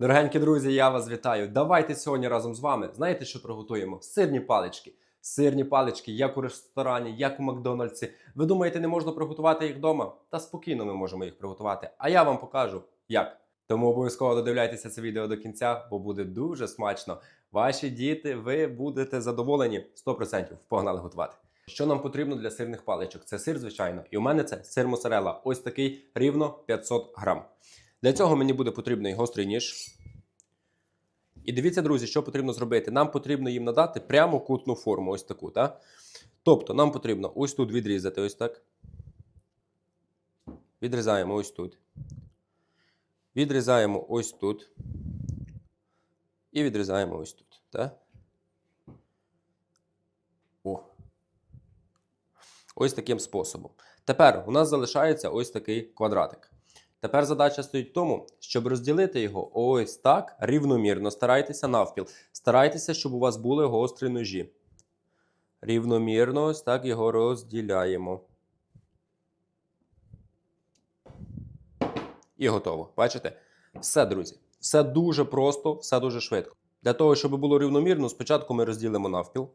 Дорогенькі друзі, я вас вітаю. Давайте сьогодні разом з вами. Знаєте, що приготуємо? Сирні палички. Сирні палички, як у ресторані, як у Макдональдсі. Ви думаєте, не можна приготувати їх вдома? Та спокійно ми можемо їх приготувати. А я вам покажу, як. Тому обов'язково додивляйтеся це відео до кінця, бо буде дуже смачно. Ваші діти, ви будете задоволені 100%. Погнали готувати. Що нам потрібно для сирних паличок? Це сир, звичайно. І у мене це сир моцарелла. Ось такий рівно 500 грам. Для цього мені буде потрібний гострий ніж. І дивіться, друзі, що потрібно зробити. Нам потрібно їм надати прямокутну форму, ось таку. так? Тобто, нам потрібно ось тут відрізати, ось так. Відрізаємо ось тут. Відрізаємо ось тут. І відрізаємо ось тут. Так? О. Ось таким способом. Тепер у нас залишається ось такий квадратик. Тепер задача стоїть в тому, щоб розділити його ось так рівномірно. Старайтеся навпіл. Старайтеся, щоб у вас були гострі ножі. Рівномірно ось так його розділяємо. І готово. Бачите? Все, друзі. Все дуже просто, все дуже швидко. Для того, щоб було рівномірно, спочатку ми розділимо навпіл.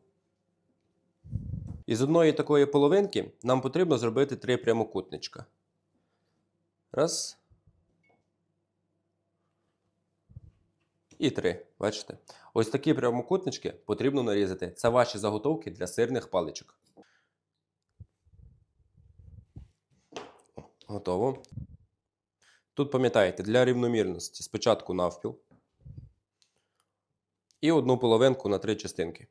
І з одної такої половинки нам потрібно зробити три прямокутничка. Раз. І три. Бачите? Ось такі прямокутнички потрібно нарізати. Це ваші заготовки для сирних паличок. Готово. Тут пам'ятаєте, для рівномірності спочатку навпіл. І одну половинку на три частинки.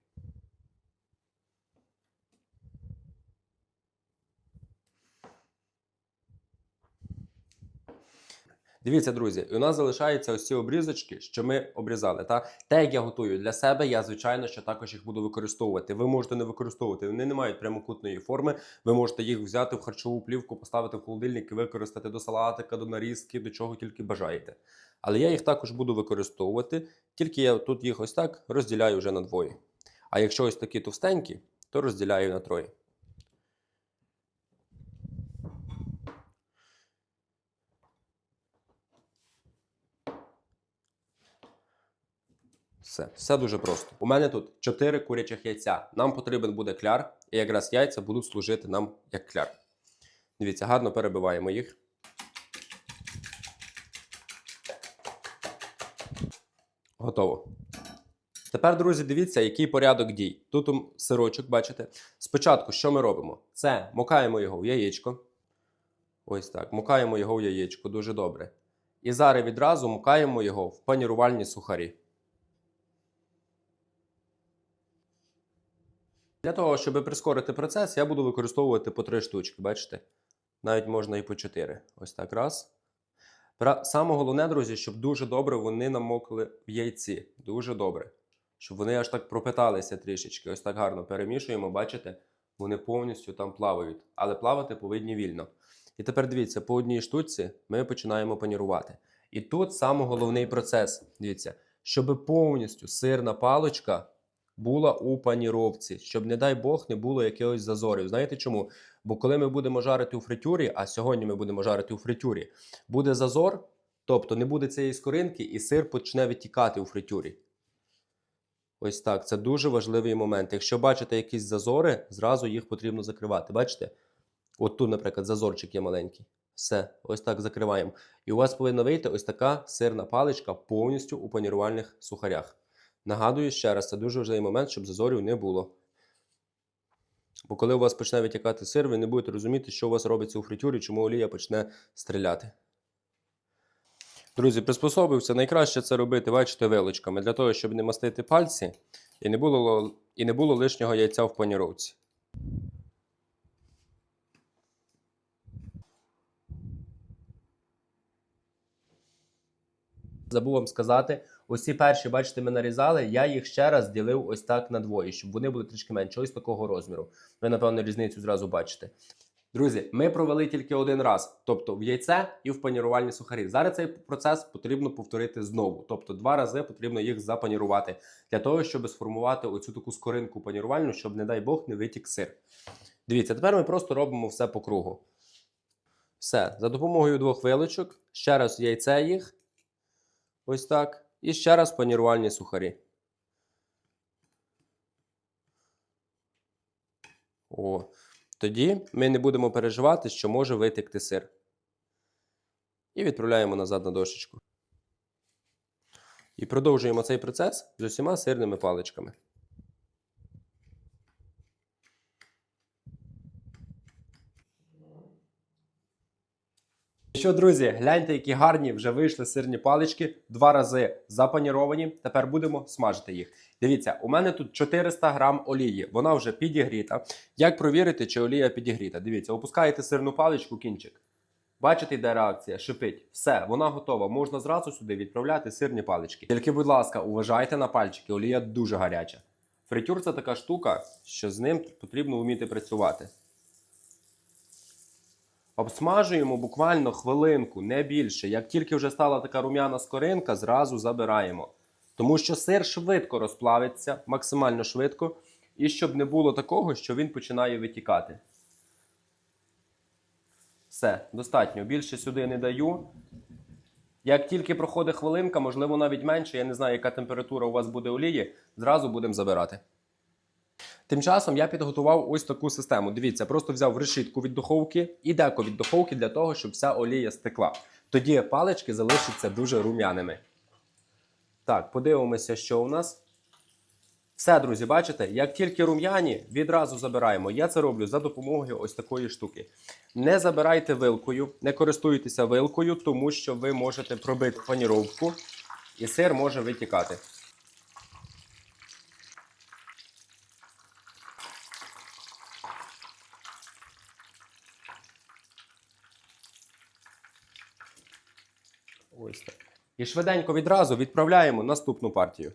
Дивіться, друзі, у нас залишаються ось ці обрізочки, що ми обрізали. Та те, як я готую для себе, я звичайно що також їх буду використовувати. Ви можете не використовувати, вони не мають прямокутної форми. Ви можете їх взяти в харчову плівку, поставити в холодильник і використати до салатика, до нарізки, до чого тільки бажаєте. Але я їх також буду використовувати, тільки я тут їх ось так розділяю вже на двоє. А якщо ось такі товстенькі, то розділяю на троє. Все, все дуже просто. У мене тут 4 курячих яйця. Нам потрібен буде кляр, і якраз яйця будуть служити нам як кляр. Дивіться, гарно перебиваємо їх. Готово. Тепер, друзі, дивіться, який порядок дій. Тут сирочок, бачите. Спочатку, що ми робимо? Це мокаємо його в яєчко. Ось так. Мокаємо його в яєчко дуже добре. І зараз відразу мукаємо його в панірувальні сухарі. Для того, щоб прискорити процес, я буду використовувати по три штучки, бачите? Навіть можна і по чотири. Ось так раз. Саме головне, друзі, щоб дуже добре вони намокли в яйці. Дуже добре. Щоб вони аж так пропиталися трішечки. Ось так гарно перемішуємо, бачите? Вони повністю там плавають. Але плавати повинні вільно. І тепер дивіться, по одній штучці ми починаємо панірувати. І тут саме головний процес. Дивіться, щоб повністю сирна паличка була у паніровці, щоб, не дай Бог, не було якихось зазорів. Знаєте чому? Бо коли ми будемо жарити у фритюрі, а сьогодні ми будемо жарити у фритюрі, буде зазор, тобто не буде цієї скоринки, і сир почне відтікати у фритюрі. Ось так, це дуже важливий момент. Якщо бачите якісь зазори, зразу їх потрібно закривати. Бачите? От тут, наприклад, зазорчик є маленький. Все, ось так закриваємо. І у вас повинна вийти ось така сирна паличка повністю у панірувальних сухарях. Нагадую ще раз, це дуже важливий момент, щоб зазорів не було. Бо коли у вас почне витікати сир, ви не будете розуміти, що у вас робиться у фритюрі, чому олія почне стріляти. Друзі, приспособився. Найкраще це робити, бачите, вилочками, для того, щоб не мастити пальці і не було, і не було лишнього яйця в паніровці. Забув вам сказати, ось перші, бачите, ми нарізали, я їх ще раз ділив ось так на двоє, щоб вони були трішки менше, ось такого розміру. Ви, напевно, різницю зразу бачите. Друзі, ми провели тільки один раз, тобто в яйце і в панірувальні сухарі. Зараз цей процес потрібно повторити знову. Тобто два рази потрібно їх запанірувати для того, щоб сформувати оцю таку скоринку панірувальну, щоб, не дай Бог, не витік сир. Дивіться, тепер ми просто робимо все по кругу. Все, за допомогою двох вилочок, ще раз яйце їх. Ось так. І ще раз панірувальні сухарі. О, тоді ми не будемо переживати, що може витекти сир. І відправляємо назад на дошечку. І продовжуємо цей процес з усіма сирними паличками. Що, друзі, гляньте, які гарні вже вийшли сирні палички, два рази запаніровані. Тепер будемо смажити їх. Дивіться, у мене тут 400 грам олії, вона вже підігріта. Як провірити, чи олія підігріта? Дивіться, опускаєте сирну паличку, кінчик. Бачите, йде реакція, шипить. Все, вона готова. Можна зразу сюди відправляти сирні палички. Тільки, будь ласка, уважайте на пальчики, олія дуже гаряча. Фритюр це така штука, що з ним потрібно вміти працювати. Обсмажуємо буквально хвилинку, не більше. Як тільки вже стала така рум'яна скоринка, зразу забираємо. Тому що сир швидко розплавиться, максимально швидко, і щоб не було такого, що він починає витікати. Все, достатньо. Більше сюди не даю. Як тільки проходить хвилинка, можливо, навіть менше, я не знаю, яка температура у вас буде олії, зразу будемо забирати. Тим часом я підготував ось таку систему. Дивіться, просто взяв решітку від духовки і деко від духовки для того, щоб вся олія стекла. Тоді палички залишаться дуже рум'яними. Так, подивимося, що у нас. Все, друзі, бачите, як тільки рум'яні, відразу забираємо. Я це роблю за допомогою ось такої штуки. Не забирайте вилкою, не користуйтеся вилкою, тому що ви можете пробити паніровку і сир може витікати. Ось так. І швиденько відразу відправляємо наступну партію.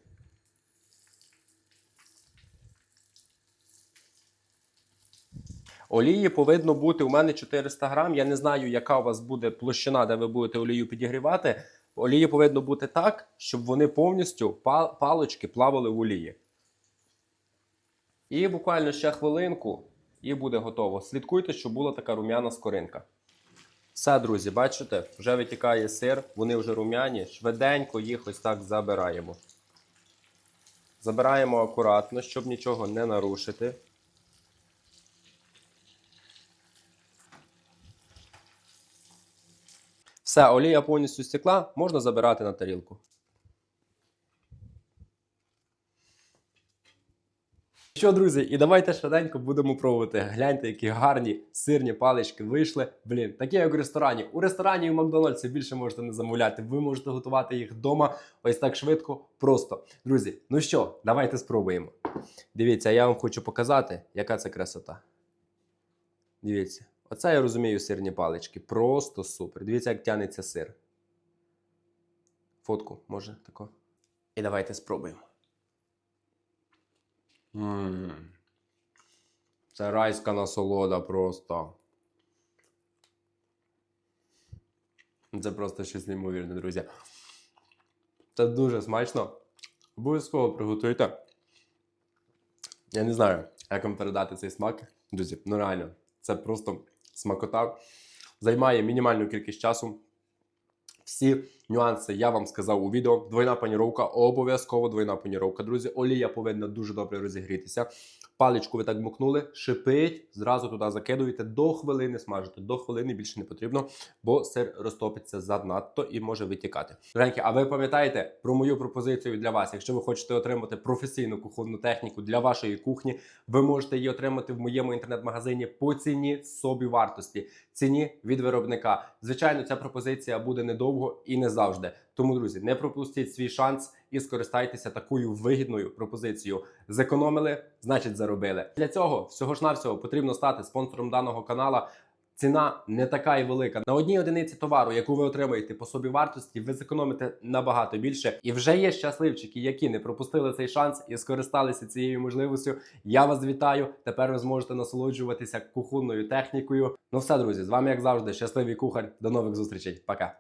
Олії повинно бути у мене 400 грам. Я не знаю, яка у вас буде площина, де ви будете олію підігрівати. Олії повинно бути так, щоб вони повністю палочки плавали в олії. І буквально ще хвилинку, і буде готово. Слідкуйте, щоб була така рум'яна скоринка. Все, друзі, бачите, вже витікає сир, вони вже рум'яні. Швиденько їх ось так забираємо. Забираємо акуратно, щоб нічого не нарушити. Все, олія повністю стекла, можна забирати на тарілку. Що, друзі, і давайте швиденько будемо пробувати. Гляньте, які гарні сирні палички вийшли. Блін, такі як у ресторані. У ресторані і в Макдональдсі більше можете не замовляти. Ви можете готувати їх вдома ось так швидко, просто. Друзі, ну що, давайте спробуємо. Дивіться, я вам хочу показати, яка це красота. Дивіться, оце я розумію сирні палички. Просто супер. Дивіться, як тянеться сир. Фотку, може, тако. І давайте спробуємо. Це райська насолода просто. Це просто щось неймовірне, друзі. Це дуже смачно. Обов'язково приготуйте. Я не знаю, як вам передати цей смак. Друзі, ну реально, це просто смакота. Займає мінімальну кількість часу. Всі нюанси я вам сказав у відео. Двойна паніровка, обов'язково двойна паніровка, друзі. Олія повинна дуже добре розігрітися. Паличку ви так мукнули, шипить, зразу туди закидуєте до хвилини смажите. До хвилини більше не потрібно, бо сир розтопиться занадто і може витікати. Дорогенькі, а ви пам'ятаєте про мою пропозицію для вас? Якщо ви хочете отримати професійну кухонну техніку для вашої кухні, ви можете її отримати в моєму інтернет-магазині по ціні собі вартості, ціні від виробника. Звичайно, ця пропозиція буде недовго і не завжди. Тому, друзі, не пропустіть свій шанс і скористайтеся такою вигідною пропозицією. Зекономили, значить заробили. Для цього всього ж навсього потрібно стати спонсором даного канала. Ціна не така і велика. На одній одиниці товару, яку ви отримаєте по собі вартості, ви зекономите набагато більше. І вже є щасливчики, які не пропустили цей шанс і скористалися цією можливістю. Я вас вітаю. Тепер ви зможете насолоджуватися кухонною технікою. Ну все, друзі, з вами як завжди, щасливий кухар. До нових зустрічей. Пока.